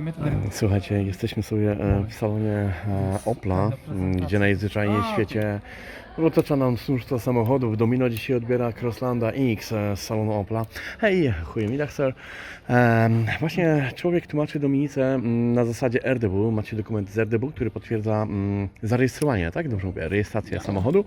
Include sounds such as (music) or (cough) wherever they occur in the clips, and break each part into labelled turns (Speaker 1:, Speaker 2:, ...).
Speaker 1: met
Speaker 2: Słuchajcie, jesteśmy sobie e, w salonie e, Opla, m, gdzie najzwyczajniej w świecie otacza nam mnóstwo samochodów. Domino dzisiaj odbiera Crosslanda X e, z salonu Opla. Hej, goedemiddag sir. Właśnie człowiek tłumaczy Dominice na zasadzie RDW. Macie dokument z RDW, który potwierdza zarejestrowanie, tak? Dobrze mówię, rejestrację samochodu.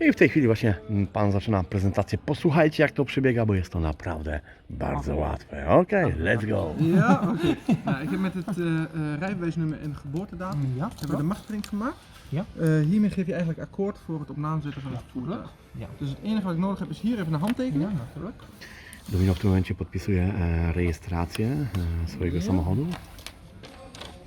Speaker 2: I w tej chwili właśnie pan zaczyna prezentację. Posłuchajcie jak to przebiega, bo jest to naprawdę bardzo łatwe. Okej, let's go.
Speaker 1: Ja, oké. (laughs) Met het eh, eh, rijbewijsnummer en geboortedatum
Speaker 3: Ja,
Speaker 1: hebben we de machtiging gemaakt.
Speaker 3: Ja.
Speaker 1: Eh, hiermee geef je eigenlijk akkoord voor het op naam zetten van het voertuig.
Speaker 3: Ja.
Speaker 1: Dus het enige wat ik nodig heb is hier even een handtekening.
Speaker 3: Ja, natuurlijk.
Speaker 2: Domino w tym momencie podpisuje e, rejestrację e, swojego
Speaker 1: Ja.
Speaker 2: samochodu.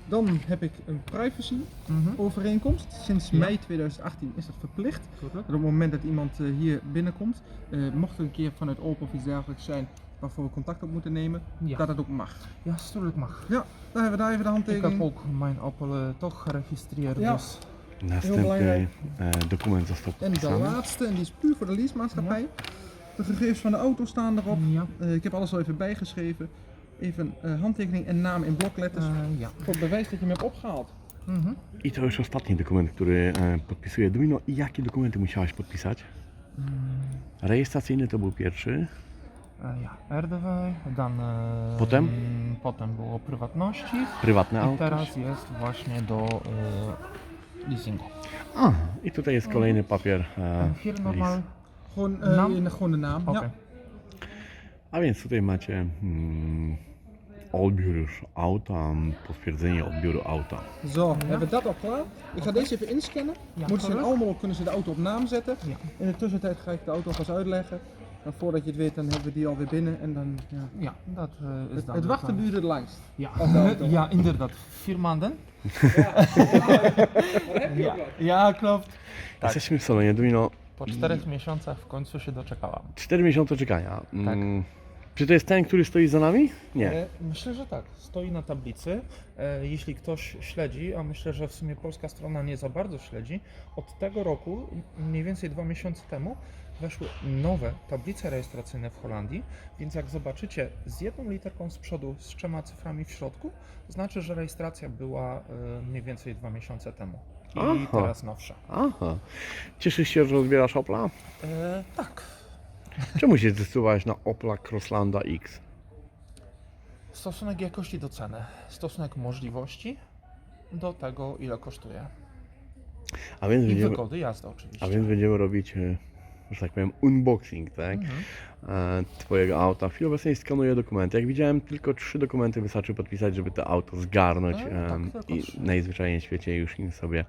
Speaker 1: Dan heb ik een privacy
Speaker 3: Mhm.
Speaker 1: overeenkomst. Sinds
Speaker 3: Ja.
Speaker 1: mei 2018 is dat verplicht. Dat op het moment dat iemand hier binnenkomt, eh, mocht er een keer vanuit Opel of iets dergelijks zijn waarvoor we contact op moeten nemen,
Speaker 3: Ja.
Speaker 1: dat het ook mag.
Speaker 3: Ja, natuurlijk mag.
Speaker 1: Ja, daar hebben we daar even de
Speaker 3: Ik
Speaker 1: handtekening.
Speaker 3: heb ook mijn Opel eh, toch geregistreerd,
Speaker 1: Ja.
Speaker 3: dus
Speaker 2: Następny
Speaker 1: belangrijk.
Speaker 2: e, dokument został
Speaker 1: En de laatste, en die is puur voor de leasemaatschappij. De gegevens van de auto staan erop.
Speaker 3: ja.
Speaker 1: Eh, ik heb alles al even bijgeschreven. Even eh, handtekening en naam in blokletters.
Speaker 3: Eh, ja.
Speaker 1: Voor het bewijs dat je hem hebt opgehaald.
Speaker 3: Mhm.
Speaker 2: I to już ostatni dokument, który podpisuje Domino. I jakie dokumenty musiałaś podpisać?
Speaker 3: Mm,
Speaker 2: Rejestracyjny to był pierwszy.
Speaker 3: E, ja, RDW, dan e,
Speaker 2: Potem?
Speaker 3: mm, potem było prywatności
Speaker 2: Prywatne
Speaker 3: i
Speaker 2: auto.
Speaker 3: teraz jest właśnie do e, leasingu.
Speaker 2: A, i tutaj jest kolejny papier. E,
Speaker 3: hier
Speaker 2: lease.
Speaker 1: Gewoon, eh,
Speaker 3: Naam?
Speaker 1: in- gewoon de naam.
Speaker 3: oké.
Speaker 1: Ja.
Speaker 2: A więc tutaj macie mm, odbiór już auta, potwierdzenie odbioru auta.
Speaker 1: Zo, hebben we dat al klaar. Ik ga deze even inscannen.
Speaker 3: Ja,
Speaker 1: Moeten ze in
Speaker 3: gelukkig.
Speaker 1: Almelo kunnen ze de auto op naam zetten.
Speaker 3: Ja.
Speaker 1: In de tussentijd ga ik de auto alvast uitleggen. En voordat je het weet, dan hebben we die alweer binnen. En dan, ja.
Speaker 3: Ja, dat eh, is
Speaker 1: Het,
Speaker 3: dan
Speaker 1: het
Speaker 3: de
Speaker 1: wachten duurde het langst.
Speaker 3: Ja. (laughs) Ja, inderdaad. Vier maanden. (laughs) Ja, ja klopt. Tak.
Speaker 2: Jesteśmy w salonie Domino.
Speaker 3: Po czterech miesiącach w końcu się doczekałam.
Speaker 2: 4 miesiące czekania. Mm, Czy to jest ten, który stoi za nami? Nie.
Speaker 3: E, Myślę, że tak. Stoi na tablicy. E, Jeśli ktoś śledzi, a myślę, że w sumie polska strona nie za bardzo śledzi, od tego roku, mniej więcej dwa miesiące temu, weszły nowe tablice rejestracyjne w Holandii, więc jak zobaczycie z jedną literką z przodu, z trzema cyframi w środku, znaczy, że rejestracja była e, mniej więcej dwa miesiące temu. I
Speaker 2: Aha.
Speaker 3: teraz nowsza.
Speaker 2: Aha. Cieszysz się, że odbierasz Opla?
Speaker 3: E, tak.
Speaker 2: Czemu się zdecydowałeś na Opla Crosslanda X?
Speaker 3: Stosunek jakości do ceny, stosunek możliwości do tego, ile kosztuje.
Speaker 2: A więc
Speaker 3: I
Speaker 2: będziemy,
Speaker 3: wygody jazdy oczywiście.
Speaker 2: a więc będziemy robić, e, że tak powiem, unboxing, tak?
Speaker 3: Mhm.
Speaker 2: E, Twojego auta. W chwili obecnej skanuję dokumenty. Jak widziałem, tylko trzy dokumenty wystarczy podpisać, żeby to auto zgarnąć
Speaker 3: No, tak,
Speaker 2: i
Speaker 3: trzy.
Speaker 2: najzwyczajniej w świecie już nim sobie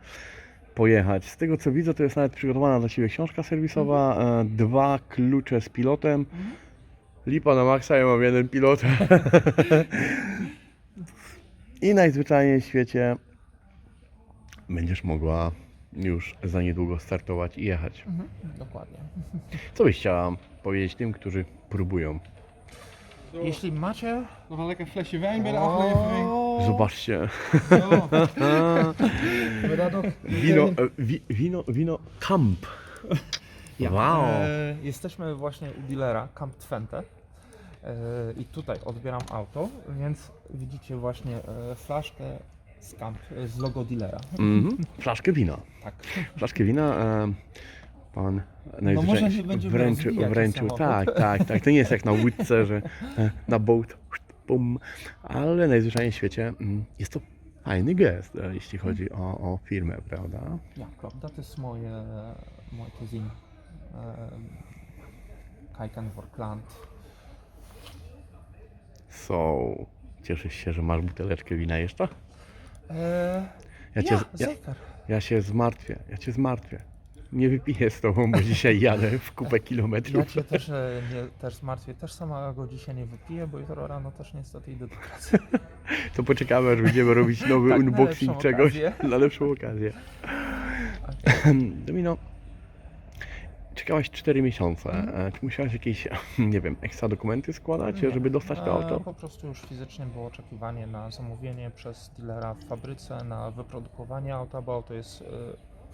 Speaker 2: pojechać. Z tego co widzę, to jest nawet przygotowana dla Ciebie książka serwisowa,
Speaker 3: Mhm.
Speaker 2: e, dwa klucze z pilotem. Lipa na maksa, ja mam jeden pilot. (laughs) I najzwyczajniej w świecie będziesz mogła już za niedługo startować i jechać.
Speaker 3: Mhm, dokładnie.
Speaker 2: Co byś chciała powiedzieć tym, którzy próbują?
Speaker 3: Jeśli macie.
Speaker 1: Nog een lekker flesje wijn bij de aflevering.
Speaker 2: Zobaczcie.
Speaker 1: Zo. Hebben we daar nog?
Speaker 2: Wino, e, wi, wino, wino Camp. (laughs)
Speaker 3: Ja,
Speaker 2: Wow.
Speaker 3: e, jesteśmy właśnie u dealera Camp Twente. E, I tutaj odbieram auto, więc widzicie właśnie e, flaszkę z Camp, e, z logo dealera.
Speaker 2: Mhm. Flaszkę wina.
Speaker 3: Tak.
Speaker 2: Flaszkę wina. E, pan
Speaker 3: może
Speaker 2: najzwyczajniej
Speaker 3: nie będziemy
Speaker 2: wręczył. Tak, tak, tak. To nie jest jak na łódce, że e, na boat, bum. Ale najzwyczajniej w świecie mm, jest to fajny gest, e, jeśli chodzi o, o firmę, prawda?
Speaker 3: Ja, eh, mooi te zien. Ehm, kijken voor klant.
Speaker 2: So, cieszysz się, że masz buteleczkę wina jeszcze?
Speaker 3: Eh,
Speaker 2: Ja cię,
Speaker 3: ja,
Speaker 2: ja, się zmartwię, ja cię zmartwię. Nie wypiję z tobą, bo dzisiaj jadę w kupę
Speaker 3: Ja
Speaker 2: kilometrów.
Speaker 3: cię też, e, nie, też zmartwię. Też sama go dzisiaj nie wypiję, bo jutro rano też niestety idę do pracy. (laughs)
Speaker 2: To poczekamy, aż będziemy robić nowy
Speaker 3: Tak, na
Speaker 2: unboxing
Speaker 3: lepszą
Speaker 2: czegoś
Speaker 3: okazję.
Speaker 2: na lepszą okazję. (laughs) Domino, czekałaś 4 miesiące. E, Czy musiałaś jakieś, (laughs) nie wiem, ekstra dokumenty składać,
Speaker 3: Nie.
Speaker 2: żeby dostać to
Speaker 3: E,
Speaker 2: auto?
Speaker 3: Po prostu już fizycznie było oczekiwanie na zamówienie przez dealera w fabryce, na wyprodukowanie auta, bo auto jest e,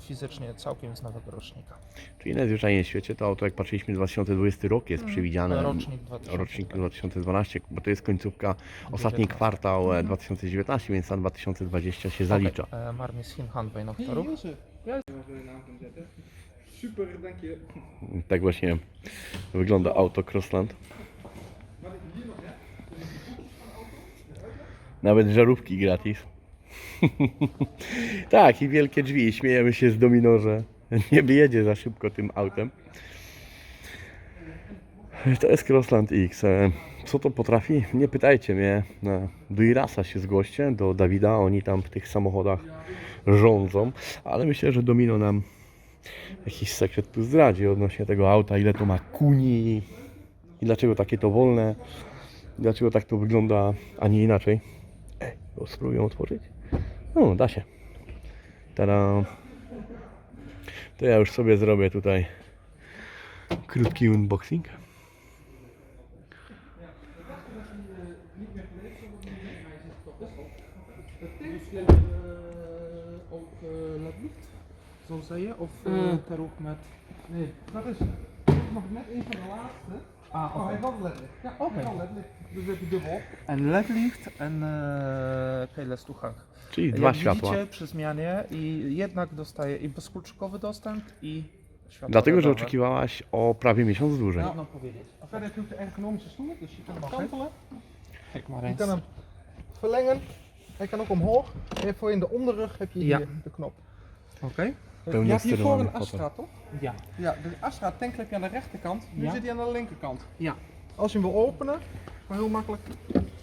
Speaker 3: fizycznie całkiem z nowego rocznika.
Speaker 2: Czyli najzwyczajniej w świecie to auto, jak patrzyliśmy, 2020 rok jest przewidziane.
Speaker 3: Rocznik 2012.
Speaker 2: Rocznik 2012, bo to jest końcówka, ostatni kwartał e, 2019, więc na 2020 się zalicza.
Speaker 3: Oké, eh, maar misschien
Speaker 1: Super, dank je.
Speaker 2: Tak właśnie wygląda auto Crossland. Nawet żarówki gratis. (laughs) tak, i wielkie drzwi. Śmiejemy się z Domino, że nie wyjedzie za szybko tym autem. To jest Crossland X. E, Co to potrafi? Nie pytajcie mnie. Na- Do Irasa się zgłoście, do Dawida. Oni tam w tych samochodach rządzą. Ale myślę, że Domino nam jakiś sekret tu zdradzi odnośnie tego auta, ile to ma kuni i dlaczego takie to wolne, dlaczego tak to wygląda, a nie inaczej. Ej, bo spróbuję otworzyć. No, da się. Tada. To ja już sobie zrobię tutaj krótki unboxing.
Speaker 3: ook ledlicht, zo zei je? Of
Speaker 1: Eh,
Speaker 3: ter ook met...
Speaker 1: Nee, dat is nog net een van de laatste.
Speaker 3: Ah,
Speaker 1: Oh, hij was ledlicht. Ja,
Speaker 3: Oké.
Speaker 1: was ledlicht. Dus heb je dubbel.
Speaker 3: En ledlicht en uh, keyless toegang.
Speaker 2: Czyli dwa
Speaker 3: Jak
Speaker 2: światła.
Speaker 3: widzicie przy zmianie i jednak dostaje i bezkluczykowy dostęp i światło
Speaker 2: Dlatego, że oczekiwałaś o prawie miesiąc dłużej.
Speaker 3: Trudno powiedzieć.
Speaker 1: Verder heb je de ergonomische stoel, dus je kan hem kantelen.
Speaker 3: Kijk maar
Speaker 1: Je
Speaker 3: eens.
Speaker 1: kan hem verlengen. Hij kan ook omhoog. En voor in de onderrug heb je
Speaker 3: Ja.
Speaker 1: hier de knop.
Speaker 3: Oké.
Speaker 1: Je hebt hiervoor een Astra, toch?
Speaker 3: Ja.
Speaker 1: Ja, de Astra tank heb je aan de rechterkant. Nu
Speaker 3: Ja.
Speaker 1: zit hij aan de linkerkant.
Speaker 3: Ja.
Speaker 1: Als je hem wil openen, maar heel makkelijk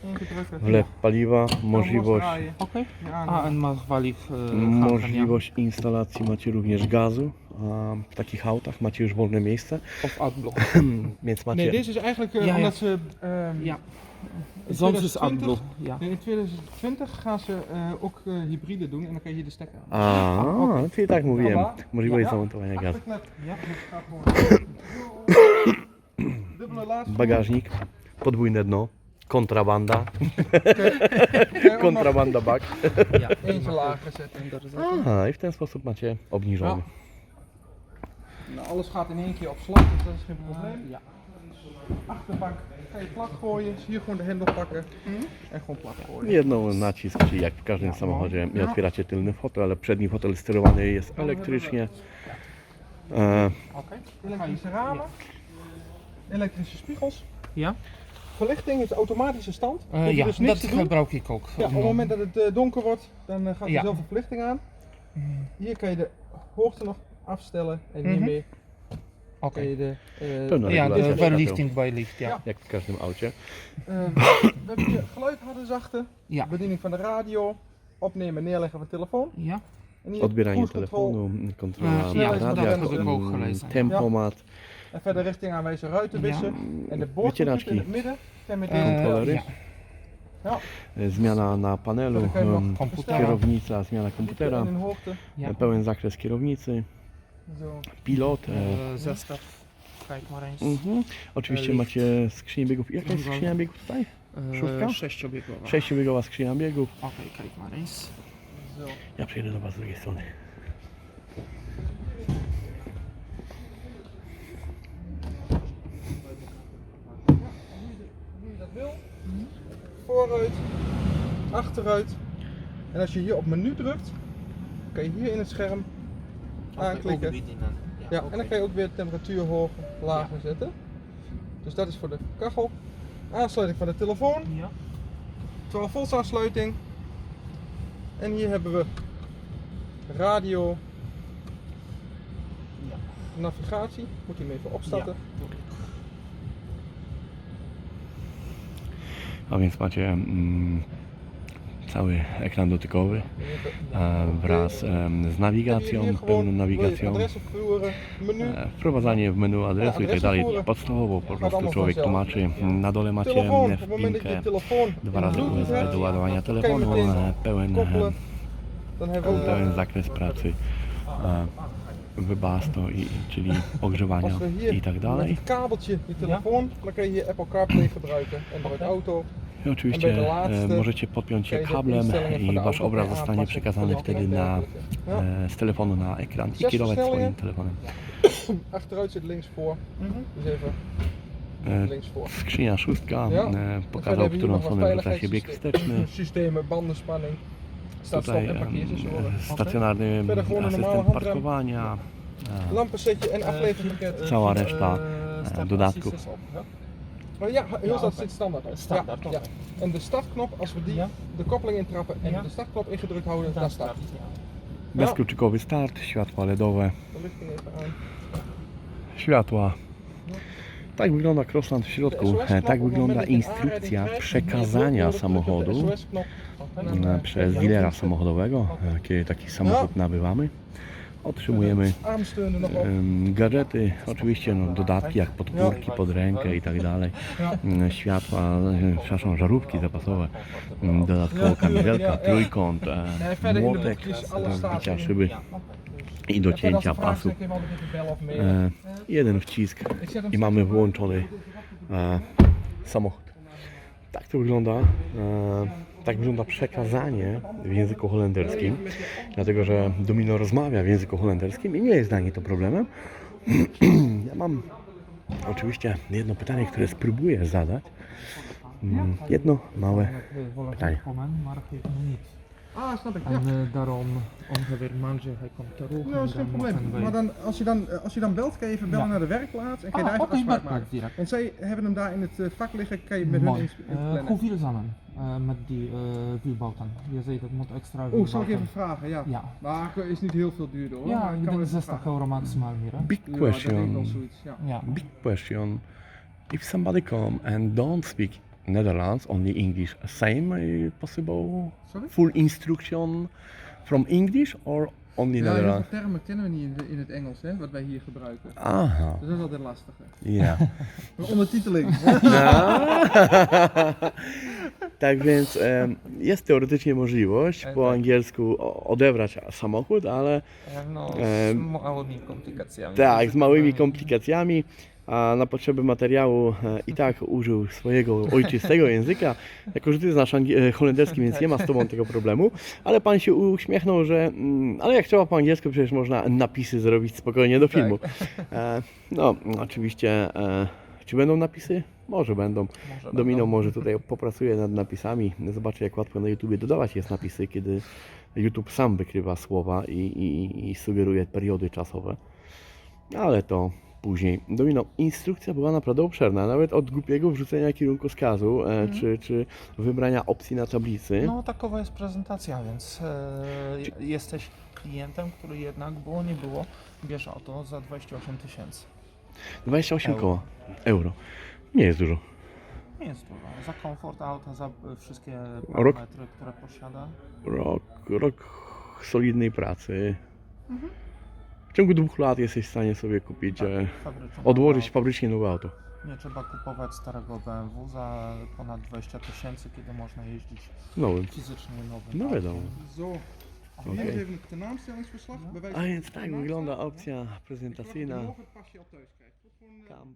Speaker 1: ingedrukt.
Speaker 2: Wlew paliwa, możliwość,
Speaker 3: Oké.
Speaker 1: Ja,
Speaker 3: Ah, en mag wel even uh,
Speaker 2: możliwość instalacji macie również gazu. A w takich autach macie już wolne miejsce,
Speaker 3: Of adblock.
Speaker 2: więc (laughs) macie
Speaker 1: Nee, deze is eigenlijk uh,
Speaker 3: Ja, ja.
Speaker 1: omdat ze. ehm,
Speaker 3: Ja.
Speaker 1: In
Speaker 3: Soms is
Speaker 1: 2020
Speaker 3: adblock. Ja.
Speaker 1: nee, in 2020 gaan ze eh, ook eh, hybride doen en dan kan je hier de stekker aan.
Speaker 2: A, czyli tak mówiłem,
Speaker 1: Dobra.
Speaker 2: możliwość
Speaker 1: Ja.
Speaker 2: zamontowania gazu.
Speaker 1: Achterklep.
Speaker 3: Ja.
Speaker 1: Dus het gaat gewoon.
Speaker 2: Bagażnik, podwójne dno, kontrabanda,
Speaker 1: je
Speaker 2: kontrabanda bak.
Speaker 3: ja.
Speaker 1: Eentje lager zetten.
Speaker 3: En daar is
Speaker 2: Aha, i w ten sposób macie obniżony.
Speaker 1: Nou, alles gaat in één keer op slag, dus dat is geen probleem.
Speaker 3: Ja.
Speaker 1: Achterbank ga je plat gooien, dus hier gewoon de hendel pakken en gewoon plat gooien.
Speaker 2: Jedną nacisk, czyli jak w każdym samochodzie nie otwieracie tylny fotel, ale przedni fotel sterowany jest elektrycznie. E,
Speaker 3: Oké.
Speaker 1: Elektrische ramen, elektrische spiegels.
Speaker 3: Ja.
Speaker 1: Verlichting is automatische stand.
Speaker 3: Eh,
Speaker 1: Hoef je
Speaker 3: ja,
Speaker 1: dus niks
Speaker 3: dat
Speaker 1: te doen.
Speaker 3: gebruik ik ook.
Speaker 1: Ja, op het moment dat het eh, donker wordt, dan eh, gaat er
Speaker 3: Ja.
Speaker 1: zelf de verlichting aan.
Speaker 3: Mm,
Speaker 1: Hier kan je de hoogte nog afstellen en
Speaker 3: Mhm.
Speaker 1: hiermee
Speaker 3: Oké.
Speaker 1: kan je de... eh,
Speaker 2: Toon
Speaker 3: Ja,
Speaker 2: regulatie
Speaker 3: de
Speaker 2: świateł,
Speaker 3: verlichting bij licht, ja.
Speaker 1: Ja.
Speaker 2: Jak w każdym aucie.
Speaker 1: eh, we hebben hier geluid harde zachte,
Speaker 3: Ja.
Speaker 1: bediening van de radio, opnemen en neerleggen van de telefoon.
Speaker 3: Ja.
Speaker 1: En hier
Speaker 2: Odbieranie
Speaker 1: cruise control.
Speaker 2: telefonu, kontrola
Speaker 3: Eh,
Speaker 1: ja,
Speaker 2: radia,
Speaker 1: dat heb ik
Speaker 3: ook
Speaker 2: mm,
Speaker 3: gelezen.
Speaker 2: tempomat,
Speaker 1: En verder richting aanwijzen ruiten wissen. En de boordjes in
Speaker 2: wycieraczki,
Speaker 1: het midden zijn met
Speaker 3: Eh,
Speaker 1: deze
Speaker 2: Controlery.
Speaker 3: ja.
Speaker 1: Ja,
Speaker 2: e, zmiana na panelu,
Speaker 1: Verder kan je nog
Speaker 2: em,
Speaker 3: Komputer.
Speaker 2: kierownica, zmiana
Speaker 1: diepte
Speaker 2: komputera,
Speaker 1: en in hoogte.
Speaker 3: Ja.
Speaker 2: e, pełen zakres kierownicy,
Speaker 1: Zo.
Speaker 2: Pilot. E,
Speaker 3: zestaw. Kijk maar eens.
Speaker 2: mhm. Oczywiście
Speaker 3: licht.
Speaker 2: macie skrzynię biegów. Jaka jest skrzynia biegów tutaj?
Speaker 3: Eh,
Speaker 2: Szóstka?
Speaker 3: Sześciobiegowa.
Speaker 2: Sześciobiegowa skrzynia biegów.
Speaker 3: Maar eens.
Speaker 1: Zo.
Speaker 2: Ja przejdę do Was z drugiej strony.
Speaker 1: Hoe je dat wil. Vooruit, achteruit. En als je hier op menu drukt, kan je hier in het scherm aanklikken. Ja, en dan kan je ook weer de temperatuur hoger, lager zetten. Dus dat is voor de kachel. Aansluiting van de telefoon,
Speaker 3: Ja.
Speaker 1: 12 volts aansluiting. En hier hebben we radio,
Speaker 3: Ja.
Speaker 1: navigatie. Moet hij hem even opstarten.
Speaker 2: A więc macie mm, cały ekran dotykowy e, wraz z
Speaker 1: je
Speaker 2: nawigacją, pełną
Speaker 1: je
Speaker 2: nawigacją. E, Wprowadzanie w menu adresu i tak dalej. Podstawowo po prostu człowiek tłumaczy. Na dole macie
Speaker 1: je je
Speaker 2: wpinkę dwa razy USB do ładowania
Speaker 1: je
Speaker 2: telefonu, e, pełen, pełen zakres pracy wybasto, i, czyli ogrzewania i tak dalej.
Speaker 1: kabeltje je telefoon, dan kan je hier Apple CarPlay gebruiken. Android Auto.
Speaker 2: I oczywiście e, możecie podpiąć je kablem i wasz obraz zostanie przekazany wtedy na.
Speaker 1: Ja.
Speaker 2: e, z telefonu na ekran i kierować swoim telefonem.
Speaker 1: Achteruit zit links voor. Dus even.
Speaker 2: Skrzynia szóstka
Speaker 1: Ja.
Speaker 2: e, pokazał,
Speaker 1: hier
Speaker 2: którą stronę wraca się bieg wsteczny. (coughs)
Speaker 1: veiligheidssystemen, bandenspanning,
Speaker 2: Tutaj stacjonarny asystent parkowania.
Speaker 1: Lampensetje en afleverpakket.
Speaker 2: Cała reszta dodatków.
Speaker 1: Maar ja, heel
Speaker 3: Ja,
Speaker 1: dat zit standaard al.
Speaker 3: Standaard,
Speaker 1: ja. En de startknop, als we die,
Speaker 3: Ja.
Speaker 1: de koppeling intrappen en
Speaker 3: Ja.
Speaker 1: de startknop ingedrukt houden, dan start.
Speaker 2: Bezkluczykowy start, światła LEDowe, światła. Tak wygląda Crossland w środku. Tak wygląda instrukcja przekazania samochodu przez dealera samochodowego. Kiedy taki samochód nabywamy, otrzymujemy gadżety, oczywiście no, dodatki jak podpórki pod rękę i tak dalej. Światła, e, przepraszam, żarówki zapasowe, dodatkowo kamizelka, trójkąt, e, młotek do wbicia szyby i
Speaker 1: er vragen
Speaker 2: pasu. E, Jeden wcisk i mamy włączony e, samochód. Tak to wygląda. Tak wygląda przekazanie w języku holenderskim, dlatego że Domino rozmawia w języku holenderskim i nie jest dla niej to problemem. (clears throat) ja mam oczywiście jedno pytanie, które spróbuję zadać. Mm, Jedno małe pytanie.
Speaker 1: Ah, snap ik.
Speaker 3: En
Speaker 1: Ja.
Speaker 3: eh, daarom, ongeveer maandje, hij komt terug.
Speaker 1: Nou, dat is
Speaker 3: en
Speaker 1: geen
Speaker 3: dan
Speaker 1: probleem. Maar dan, als, je dan, als je dan belt, kan je even bellen
Speaker 3: Ja.
Speaker 1: naar de werkplaats en kan je
Speaker 3: Ah,
Speaker 1: daar afspraak maken.
Speaker 3: direct.
Speaker 1: Want zij hebben hem daar in het vak liggen, kan je met hun
Speaker 3: Mooi.
Speaker 1: in, in
Speaker 3: Eh,
Speaker 1: plannen.
Speaker 3: hoeveel samen eh, met die uh? Je zei dat moet extra
Speaker 1: Oeh, zal ik even vragen, ja.
Speaker 3: Ja.
Speaker 1: Maar het is niet heel veel duurder hoor.
Speaker 3: Ja,
Speaker 1: maar ik
Speaker 3: denk
Speaker 1: wel even
Speaker 3: 60
Speaker 1: vragen.
Speaker 3: euro maximaal meer. Hè?
Speaker 2: Big
Speaker 1: Ja,
Speaker 2: question.
Speaker 1: zoiets, ja.
Speaker 3: Ja.
Speaker 2: Big question. If somebody come and don't speak Netherlands, only English, same possible
Speaker 1: Sorry?
Speaker 2: full instruction from English or only
Speaker 1: Ja, veel
Speaker 2: Netherlands?
Speaker 1: termen kennen we niet in, de- in het Engels, hè, wat wij hier gebruiken.
Speaker 2: Aha,
Speaker 1: Dus dat is altijd lastig.
Speaker 2: ja. (laughs)
Speaker 1: Maar ondertiteling. (laughs) (laughs)
Speaker 2: tak więc em, jest teoretycznie możliwość po angielsku o- odebrać samochód, ale
Speaker 4: No,
Speaker 2: Em,
Speaker 4: z małymi komplikacjami.
Speaker 2: tak, z małymi komplikacjami. A na potrzeby materiału e, i tak użył swojego ojczystego (laughs) języka. Jako, że ty znasz e, holenderski, więc nie ma z tobą tego problemu. Ale pan się uśmiechnął, że mm, ale jak trzeba po angielsku, przecież można napisy zrobić spokojnie do filmu. E, no, oczywiście, e, czy będą napisy? Może będą.
Speaker 4: Może
Speaker 2: Domino
Speaker 4: będą.
Speaker 2: może tutaj popracuje nad napisami. Zobaczy, jak łatwo na YouTubie dodawać jest napisy, kiedy YouTube sam wykrywa słowa i, i, i sugeruje periody czasowe. Ale to później. Domino, instrukcja była naprawdę obszerna, nawet od głupiego wrzucenia kierunkowskazu, e, czy, czy wybrania opcji na tablicy.
Speaker 4: No takowa jest prezentacja, więc e, jesteś klientem, który jednak było nie było, bierz auto za 28 tysięcy.
Speaker 2: 28
Speaker 4: euro.
Speaker 2: koła euro. Nie jest dużo.
Speaker 4: Nie jest dużo. Za komfort auta, za e, wszystkie
Speaker 2: Rok?
Speaker 4: parametry, które posiada.
Speaker 2: Rok, rok solidnej pracy. W ciągu dwóch lat jesteś w stanie sobie kupić, e,
Speaker 4: fabryczne
Speaker 2: odłożyć fabrycznie nowe auto.
Speaker 4: Nie trzeba kupować starego BMW za ponad 20 tysięcy, kiedy można jeździć
Speaker 2: Nowym.
Speaker 4: fizycznie nowym.
Speaker 2: No
Speaker 4: autem.
Speaker 2: wiadomo.
Speaker 1: Zo.
Speaker 2: Oké.
Speaker 1: Hier is even het tenaamstellingsverslag. Bij wijze
Speaker 2: A
Speaker 1: van
Speaker 2: więc tak wygląda opcja
Speaker 1: Ik verwacht dat je
Speaker 2: prezentacyjna.
Speaker 1: morgen het pasje al thuis Camp